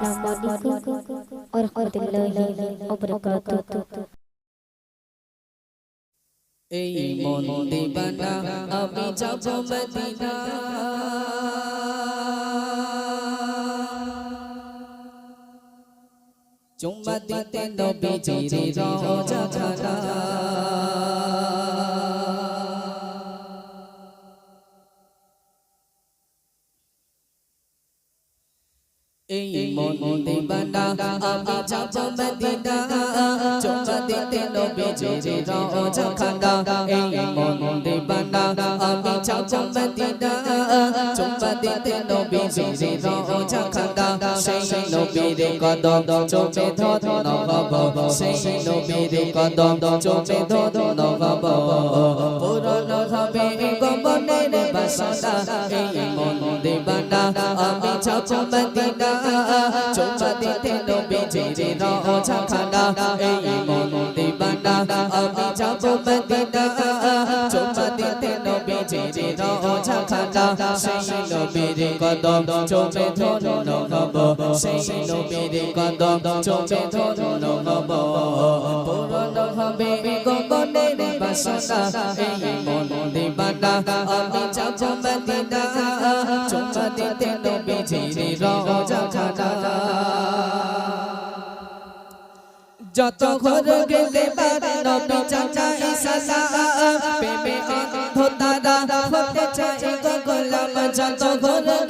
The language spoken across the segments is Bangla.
আলাইকুম ওয়া রাহমাতুল্লাহি ওয়া বারাকাতুহু এই মন দিবানা আমি যাব মদিনা। চুম্মা দিতে নবীজির রওজা খানা দিবানা আমি যাব মদিনা। চুম্মা দিতে নবীজির রওজা খানা, এই মন দিবানা আমি যাব মদিনা। চুম্মা দিতে নবীজির রওজা খানা, সেই নবীর কদম চোখে ধরন হব সেই নবীর কদম চোখে ধরন হবে গমনের বাসনা এই মন দেবানা আমি যাব মদিনা। চোখা দিতে নবীজির রওজা খানা, এই মন দেবানা আমি যাব নবীজির রওজা খানা সেই নবীর কদম চোখে ধরন হব সেই নবীর কদম চোখে ধরন হব পুরন হবে গমনের বাসনা এই মন দিবানা আমি যাব মদিনা চোখা দিতে নবীজির রওজা খানা যত ঘর গেলে বার নবী চাচা ইসালা প্রেমে চাচা কত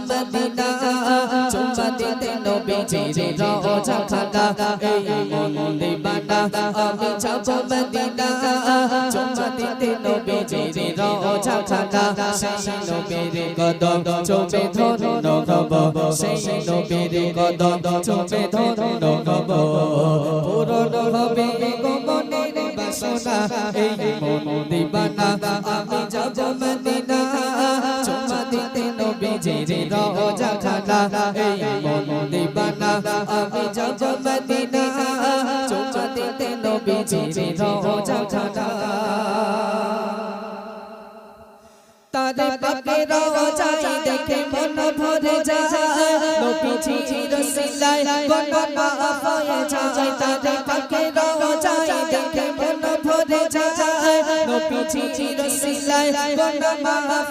মদিনা চুম্মা দিতে নবীজির রওজা খানা এই মন দিবানা আমি যাব মদিনা চুম্মা দিতে নবীজির রওজা খানা সেই নবীর কদম চোখে ধরন হব সেই নবীর কদম চোখে ধরন হব পূরণ হবে গমনের বাসনা এই মন দিবানা আমি যাব মদিনা চুম্মা দিতে নবীজি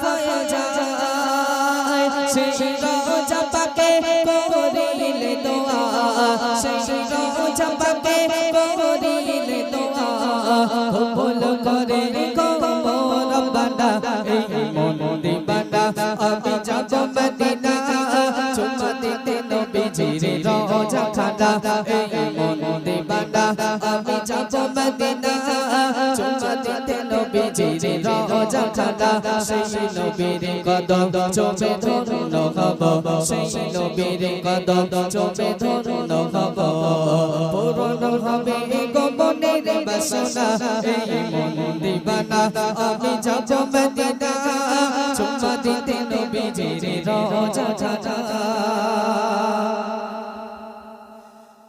হয়ে যায় সেই রওজা পাকে করিলে দোয়া সেই রওজা পাকে করিলে দোয়া। কবুল করে কবুল রব্বানা এই মন দিবানা আমি যাব মদিনা চুম্মা দিতে নবীজির রওজা খানা। এই মন দিবানা আমি যাব মদিনা। খানা সেই নবীর কদম চোখে ধরন হব সেই নবীর কদম চোখে ধরন হব পূরণ হবে গমনের বাসনা এই মন দিবানা আমি যাব মদিনা চুম্মা দিতে নবীজির খানা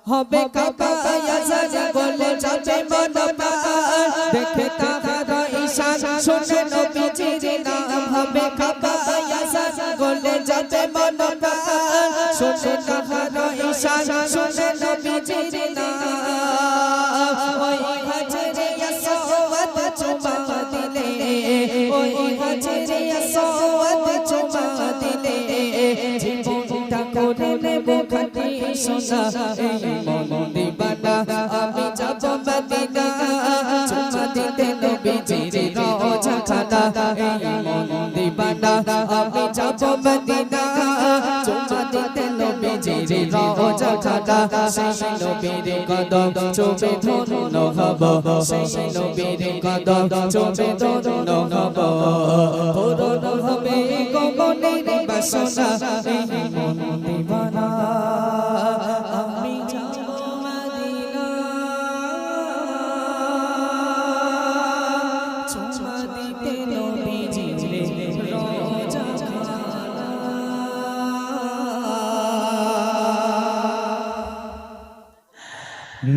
হবে কাবা ইয়াজা বলে যাবে মন দেখে শুনে নবীজির নাম হবে কাবা ইয়াজা বলে যাবে মন শুনে তাহার ঈশান শুনে নবীজির নাম ওই হাজরে ইয়াসওয়াত চুমা দিলে সোনা এই মন আমি যাব মদিনা চুমা দিতে নবীজির এই মন দিবানা আমি যাব মদিনা চুমা দিতে নবীজির রওজা খানা সেই নবীর কদম চোখে ধরন হব সেই নবীর কদম চোখে ধরন হব পূরণ হবে গমনের বাসনা এই মন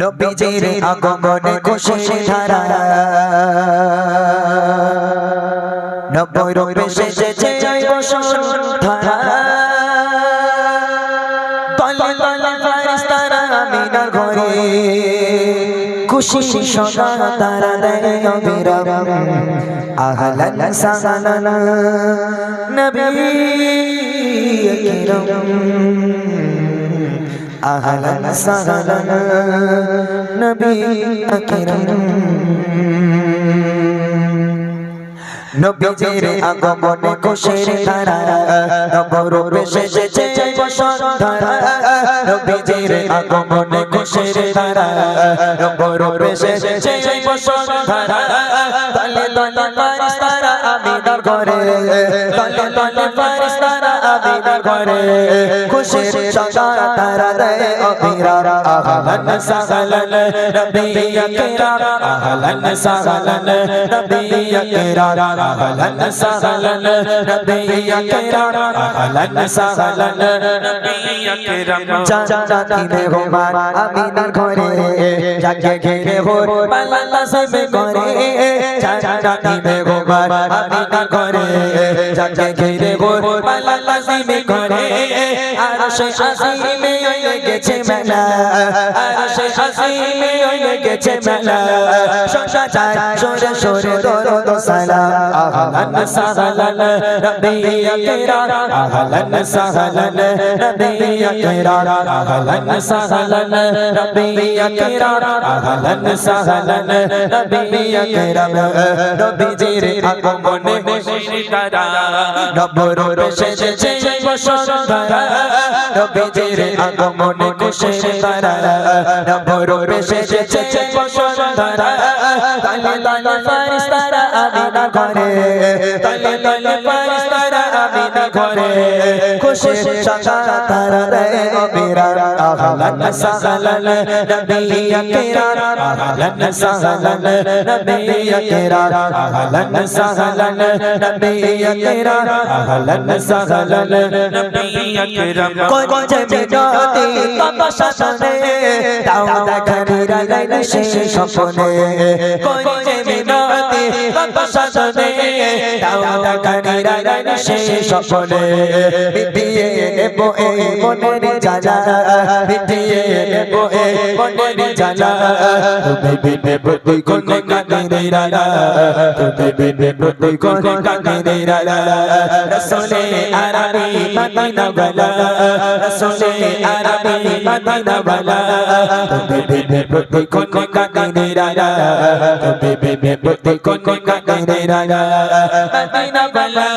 নবীজির আগমনে খুশির ধারা। নব্বই রূপে সেজেছে জয় বসুন্ধরা তলে তলে ফারিস্তারা আমিনার ঘরে। খুশি সদা তারা দেয় অবিরাম আহলান সাহলান নবী কিরম আহলান সাহলান নবী কিরম নবীজির আগমনে খুশির ধারা, নবরূপে সেজেছে বসন্তরা নবীজির আগমনে খুশির ধারা, নবরূপে সেজেছে বসন্তরা তলে তলে পারিস ফারিস্তারা আমিনার ঘরে, তলে তলে ফারিস্তারা করে খুশির সদা তারা দেয় অবিরা আহলান সাহলান নবী আকরার আহলান সাহলান নবী আকরার আহলান সাহলান নবী আকরার আহলান সাহলান নবী আকরাম জান্নাতি মেহমান আমিনার ঘরে জাগে ঘেরে হোর পাল্লা সবে করে জান্নাতি মেহমান আমিনার ঘরে জাগে ঘেরে হোর পাল্লা সবে করে আরশে আজিমে লেগেছে মেলা। আরশে আজিমে লেগেছে মেলা। শশা যায় সরে সরে দরদ সালাম। আহলান সাহলান রাবিয়া কিরার আহলান সাহলান রাবিয়া কিরার আহলান সাহলান রাবিয়া কিরার আহলান সাহলান রাবিয়া কিরার নবীজির আগমনে খুশির তারা। নবরূপে সেজেছে বসো বসন্তরা নবীজির আগমনে তারা বসন্তরা তালে ঘরে খুশির সাজা তারা দেয় অবিরাম। আহলান সাহলান নবী কিরাম আহলান সাহলান নবী কিরাম আহলান সাহলান নবী কিরাম আহলান সাহলান নবী কিরাম কোন জমিনতে তপস্যা শুনে, দাও দেখানিরা লাইন শেষ স্বপ্নে। কোন জমিনতে তপস্যা সাজনে দাও দেখানিরা লাইন সে সপনে বিয়ে নেব এ মনের জালা বিয়ে নেব এ মনের জালা তুমি বিনে প্রতি কোন কানে রালা, তুমি বিনে প্রতি কোন কানে রালা। রসুলে আরবি মদিনা বালা, রসুলে আরবি মদিনা বালা। তুমি বিনে প্রতি কোন কানে রালা, তুমি বিনে প্রতি কোন কানে রালা। মদিনা বালা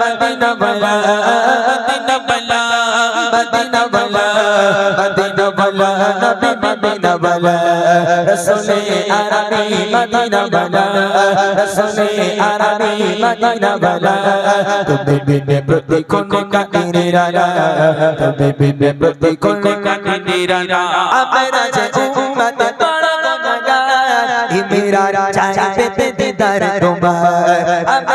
মদিনা বালা মদিনা বালা। মদিনা বালা মদিনা বালা নবী মদিনা বালা রসুলে আরবি মদিনা বালা রসুলে আরবি মদিনা বালা তুমি বিনে প্রতি কোন কাকিরে রালা তুমি বিনে প্রতি কোন কাকিরে রালা আমরা যে উম্মত বড় গুনাহগার ইমরা চাই পেতে দিদার তোমার।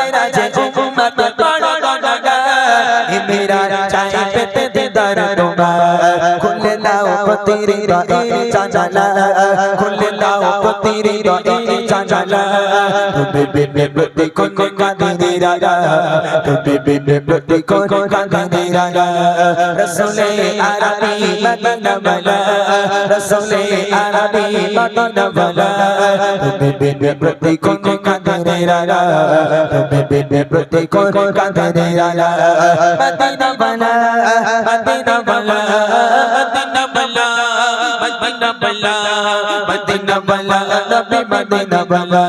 তোমার খুলে পতিরি রাই জানালা খুলে লাও পতিরি রাই জানালা তুমি বিনে প্রতি কোন কাদিরে রালা তুমি বিনে প্রতি কোন কাদিরে রালা রসুলে আরবি মদিনা বালা। রসুলে আরবি মদিনা বালা। তুমি বিনে প্রতি কোন কাদিরে রালা তুমি বিনে প্রতি কোন কাদিরে রালা মদিনা বালা মদিনা বালা মদিনা বালা। মদিনা বালা মদিনা বালা নবী মদিনা বালা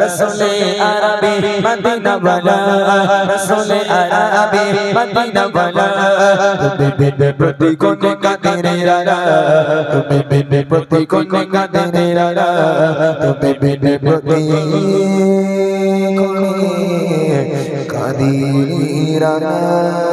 রসুলে আরবি মদিনা বালা রসুলে আরবি মদিনা বালা তুমি বিনে প্রতি কোন কাদিরে রালা তুমি বিনে প্রতি কোন কাদিরে রালা তুমি বিনে প্রতি কোন কাদিরে রালা